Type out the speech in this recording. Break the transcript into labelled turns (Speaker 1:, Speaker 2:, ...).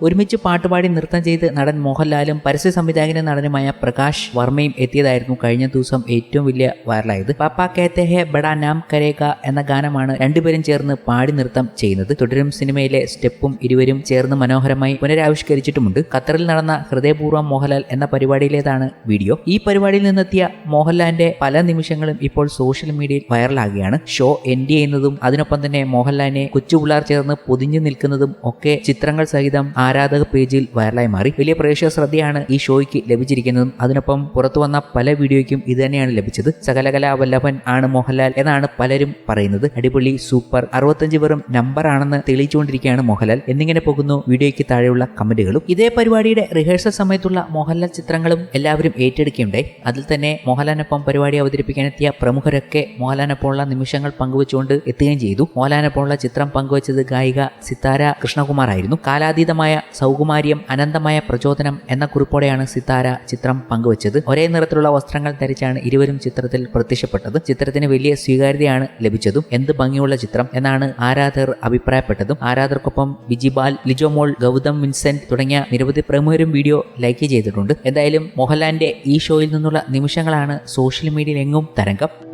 Speaker 1: ഒരുമിച്ച് പാട്ടുപാടി നൃത്തം ചെയ്ത് നടൻ മോഹൻലാലും പരസ്യ സംവിധായകനും നടനുമായ പ്രകാശ് വർമ്മയും എത്തിയതായിരുന്നു കഴിഞ്ഞ ദിവസം ഏറ്റവും വലിയ വൈറലായത്. പാപ്പ കേത്തെ ഹെ ബഡാ നാം കരേക എന്ന ഗാനമാണ് രണ്ടുപേരും ചേർന്ന് പാടി നൃത്തം ചെയ്യുന്നത്. തുടരും സിനിമയിലെ സ്റ്റെപ്പും ഇരുവരും ചേർന്ന് മനോഹരമായി പുനരാവിഷ്കരിച്ചിട്ടുമുണ്ട്. ഖത്തറിൽ നടന്ന ഹൃദയപൂർവം മോഹൻലാൽ എന്ന പരിപാടിയിലേതാണ് വീഡിയോ. ഈ പരിപാടിയിൽ നിന്നെത്തിയ മോഹൻലാലിന്റെ പല നിമിഷങ്ങളും ഇപ്പോൾ സോഷ്യൽ മീഡിയയിൽ വൈറലാകുകയാണ്. ഷോ എൻഡ് ചെയ്യുന്നതും അതിനൊപ്പം തന്നെ മോഹൻലാലിനെ കൊച്ചുപിള്ളാർ ചേർന്ന് പൊതിഞ്ഞു നിൽക്കുന്നതും ഒക്കെ ചിത്രങ്ങൾ സഹിതം ആരാധക പേജിൽ വൈറലായി മാറി. വലിയ പ്രേക്ഷക ശ്രദ്ധയാണ് ഈ ഷോയ്ക്ക് ലഭിച്ചിരിക്കുന്നതും. അതിനൊപ്പം പുറത്തു വന്ന പല വീഡിയോയ്ക്കും ഇത് തന്നെയാണ് ലഭിച്ചത്. സകലകലാ വല്ലഭൻ ആണ് മോഹൻലാൽ എന്നാണ് പലരും പറയുന്നത്. അടിപൊളി സൂപ്പർ അറുപത്തഞ്ച് വെറും നമ്പർ ആണെന്ന് തെളിയിച്ചുകൊണ്ടിരിക്കുകയാണ് മോഹൻലാൽ. എന്നിങ്ങനെ പോകുന്നു വീഡിയോയ്ക്ക് താഴെയുള്ള കമന്റുകളും. ഇതേ പരിപാടിയുടെ റിഹേഴ്സൽ സമയത്തുള്ള മോഹൻലാൽ ചിത്രങ്ങളും എല്ലാവരും ഏറ്റെടുക്കുകയുണ്ടായി. അതിൽ തന്നെ മോഹൻലാലിനൊപ്പം പരിപാടി അവതരിപ്പിക്കാനെത്തിയ പ്രമുഖരൊക്കെ മോഹൻലാലിനൊപ്പമുള്ള നിമിഷങ്ങൾ പങ്കുവച്ചുകൊണ്ട് എത്തുകയും ചെയ്തു. മോഹൻലാലിനൊപ്പമുള്ള ചിത്രം പങ്കുവച്ചത് ഗായിക സിത്താര കൃഷ്ണകുമാർ ആയിരുന്നു. കാലാതീതമായ സൗകുമാര്യം അനന്തമായ പ്രചോദനം എന്ന കുറിപ്പോടെയാണ് സിത്താര ചിത്രം പങ്കുവച്ചത്. ഒരേ നിറത്തിലുള്ള വസ്ത്രങ്ങൾ ധരിച്ചാണ് ഇരുവരും ചിത്രത്തിൽ പ്രത്യക്ഷപ്പെട്ടത് ചിത്രത്തിന് വലിയ സ്വീകാര്യതയാണ് ലഭിച്ചതും. എന്ത് ഭംഗിയുള്ള ചിത്രം എന്നാണ് ആരാധകർ അഭിപ്രായപ്പെട്ടതും. ആരാധകർക്കൊപ്പം ബിജിബാൽ ലിജോമോൾ ഗൗതം വിൻസെന്റ് തുടങ്ങിയ നിരവധി പ്രമുഖരും വീഡിയോ ലൈക്ക് ചെയ്തിട്ടുണ്ട്. എന്തായാലും മോഹൻലാലിന്റെ ഈ ഷോയിൽ നിന്നുള്ള നിമിഷങ്ങളാണ് സോഷ്യൽ മീഡിയയിൽ എങ്ങും തരംഗം.